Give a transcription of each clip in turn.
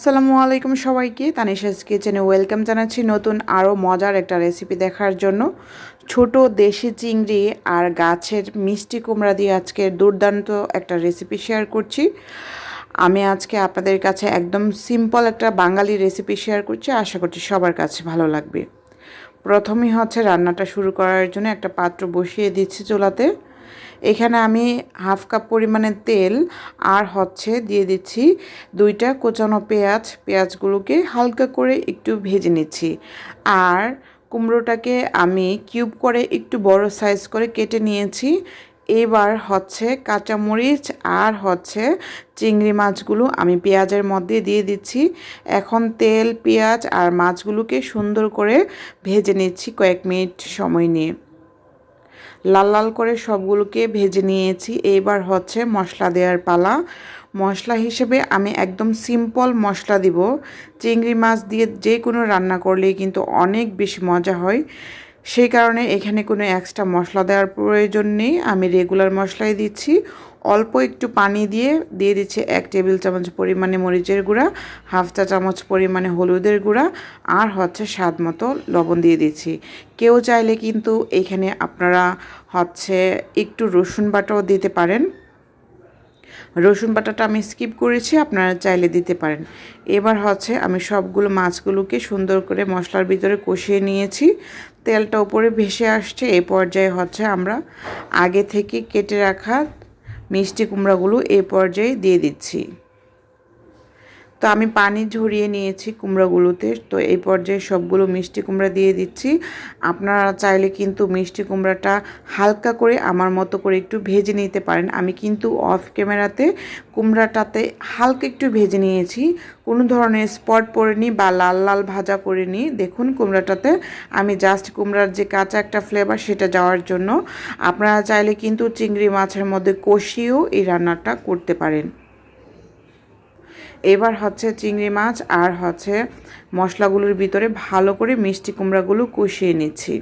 আসসালামু আলাইকুম সবাইকে তানিশাস কিচেনে ওয়েলকাম জানাচ্ছি নতুন আরও মজার একটা রেসিপি দেখার জন্য। ছোট দেশি চিংড়ি আর গাছের মিষ্টি কুমড়া দিয়ে আজকে দুর্দান্ত একটা রেসিপি শেয়ার করছি। আমি আজকে আপনাদের কাছে একদম সিম্পল একটা বাঙালি রেসিপি শেয়ার করছি, আশা করছি সবার কাছে ভালো লাগবে। প্রথমেই হচ্ছে রান্নাটা শুরু করার জন্য একটা পাত্র বসিয়ে দিচ্ছি চুলাতে। এখানে আমি হাফ কাপ পরিমাণে তেল আর হচ্ছে দিয়ে দিচ্ছি দুইটা কোচানো পেঁয়াজ। পেঁয়াজগুলোকে হালকা করে একটু ভেজে নিচ্ছি। আর কুমড়োটাকে আমি কিউব করে একটু বড় সাইজ করে কেটে নিয়েছি। এবার হচ্ছে কাঁচামরিচ আর হচ্ছে চিংড়ি মাছগুলো আমি পেঁয়াজের মধ্যে দিয়ে দিচ্ছি। এখন তেল, পেঁয়াজ আর মাছগুলোকে সুন্দর করে ভেজে নিচ্ছি কয়েক মিনিট সময় নিয়ে। লাল লাল করে সবগুলোকে ভেজে নিয়েছি। এইবার হচ্ছে মশলা দেওয়ার পালা। মশলা হিসেবে আমি একদম সিম্পল মশলা দিব। চিংড়ি মাছ দিয়ে যে কোনো রান্না করলেই কিন্তু অনেক বেশি মজা হয়। সেই কারণে এখানে কোনো এক্সট্রা মশলা দেওয়ার প্রয়োজন নেই। আমি রেগুলার মশলাই দিচ্ছি। অল্প একটু পানি দিয়ে দিয়ে দিচ্ছি এক টেবিল চামচ পরিমাণে মরিচের গুঁড়া হাফ চা চামচ পরিমাণে হলুদের গুঁড়া আর হচ্ছে স্বাদ মতো লবণ দিয়ে দিচ্ছি। কেউ চাইলে কিন্তু এখানে আপনারা হচ্ছে একটু রসুন বাটাও দিতে পারেন। রসুন বাটাটা আমি স্কিপ করেছি, আপনারা চাইলে দিতে পারেন। এবার হচ্ছে আমি সবগুলো মাছগুলোকে সুন্দর করে মশলার ভিতরে কষিয়ে নিয়েছি। তেলটা উপরে ভেসে আসছে, এ পর্যায়ে হচ্ছে আমরা আগে থেকে কেটে রাখা মিষ্টি কুমড়াগুলো এ পর্যায়ে দিয়ে দিচ্ছি। তো আমি পানি ঝরিয়ে নিয়েছি কুমড়াগুলোতে। তো এই পর্যায়ে সবগুলো মিষ্টি কুমড়া দিয়ে দিচ্ছি। আপনারা চাইলে কিন্তু মিষ্টি কুমড়াটা হালকা করে আমার মতো করে একটু ভেজে নিতে পারেন। আমি কিন্তু অফ ক্যামেরাতে কুমড়াটাতে হালকা একটু ভেজে নিয়েছি। কোনো ধরনের স্পট পড়েনি বা লাল লাল ভাজা করিনি। দেখুন কুমড়াটাতে আমি জাস্ট কুমড়ার যে কাঁচা একটা ফ্লেভার সেটা যাওয়ার জন্য। আপনারা চাইলে কিন্তু চিংড়ি মাছের মধ্যে কষিয়েও এই রান্নাটা করতে পারেন। এবার হচ্ছে চিংড়ি মাছ আর হচ্ছে মশলাগুলোর ভিতরে ভালো করে মিষ্টি কুমড়াগুলো কষিয়ে নিচ্ছি।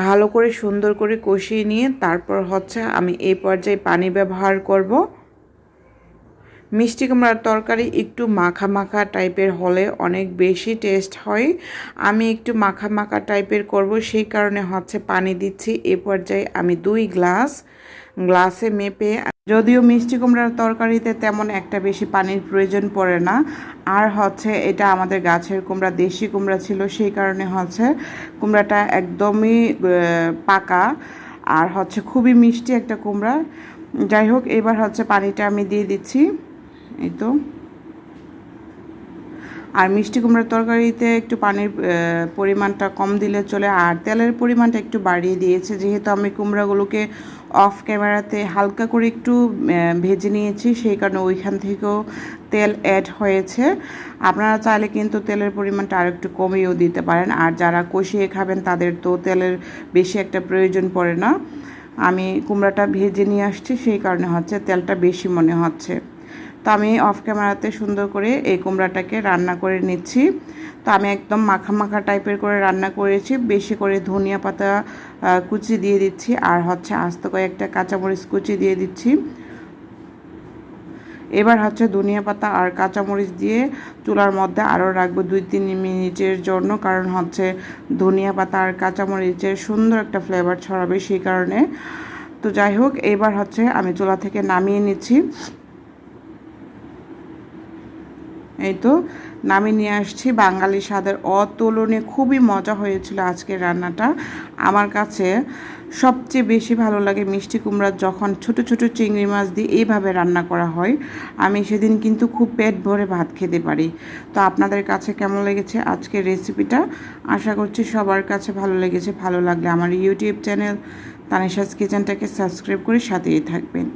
ভালো করে সুন্দর করে কষিয়ে নিয়ে তারপর হচ্ছে আমি এই পর্যায়ে পানি ব্যবহার করব। মিষ্টি কুমড়ার তরকারি একটু মাখা মাখা টাইপের হলে অনেক বেশি টেস্ট হয়। আমি একটু মাখা মাখা টাইপের করব, সেই কারণে হচ্ছে পানি দিচ্ছি। এ পর্যায়ে আমি দুই গ্লাস, গ্লাসে মেপে যদিও মিষ্টি কুমড়ার তরকারিতে তেমন একটা বেশি পানির প্রয়োজন পড়ে না। আর হচ্ছে এটা আমাদের গাছের কুমড়া, দেশি কুমড়া ছিল, সেই কারণে হচ্ছে কুমড়াটা একদমই পাকা আর হচ্ছে খুবই মিষ্টি একটা কুমড়া। যাই হোক, এবার হচ্ছে পানিটা আমি দিয়ে দিচ্ছি। এই তো। আর মিষ্টি কুমড়ার তরকারিতে একটু পানির পরিমাণটা কম দিলে চলে, আর তেলের পরিমাণটা একটু বাড়িয়ে দিয়েছে। যেহেতু আমি কুমড়াগুলোকে অফ ক্যামেরাতে হালকা করে একটু ভেজে নিয়েছি, সেই কারণে ওইখান থেকেও তেল অ্যাড হয়েছে। আপনারা চাইলে কিন্তু তেলের পরিমাণটা আর একটু কমিয়েও দিতে পারেন। আর যারা কষিয়ে খাবেন, তাদের তো তেলের বেশি একটা প্রয়োজন পড়ে না। আমি কুমড়াটা ভেজে নিয়ে আসছি, সেই কারণে হচ্ছে তেলটা বেশি মনে হচ্ছে। তো আমি অফ ক্যামেরাতে সুন্দর করে এই কুমড়াটাকে রান্না করে নিচ্ছি। তো আমি একদম মাখা মাখা টাইপের করে রান্না করেছি। বেশি করে ধনিয়া পাতা কুচি দিয়ে দিচ্ছি আর হচ্ছে আস্ত কয়েকটা কাঁচামরিচ কুচি দিয়ে দিচ্ছি। এবার হচ্ছে ধনিয়া পাতা আর কাঁচামরিচ দিয়ে চুলার মধ্যে আরও রাখব দুই তিন মিনিটের জন্য কারণ হচ্ছে ধনিয়া পাতা আর কাঁচামরিচের সুন্দর একটা ফ্লেভার ছড়াবে সেই কারণে। তো যাই হোক, এবার হচ্ছে আমি চুলা থেকে নামিয়ে নিচ্ছি। এই তো নামিয়ে নিয়ে আসছি বাঙালি স্বাদের অতুলনীয়, খুবই মজা হয়েছিল আজকের রান্নাটা। আমার কাছে সবচেয়ে বেশি ভালো লাগে মিষ্টি কুমড়া যখন ছোট ছোট চিংড়ি মাছ দিয়ে এইভাবে রান্না করা হয়। আমি সেদিন কিন্তু খুব পেট ভরে ভাত খেতে পারি। তো আপনাদের কাছে কেমন লেগেছে আজকের রেসিপিটা? আশা করছি সবার কাছে ভালো লেগেছে, ভালো লাগলে আমার ইউটিউব চ্যানেল তানিশাস কিচেনটাকে সাবস্ক্রাইব করে সাথেই থাকবেন।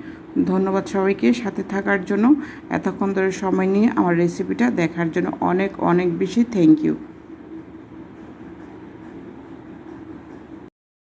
ধন্যবাদ সবাইকে সাথে থাকার জন্য। এতক্ষণ ধরে সময় নিয়ে আমার রেসিপিটা দেখার জন্য অনেক অনেক বেশি থ্যাংক ইউ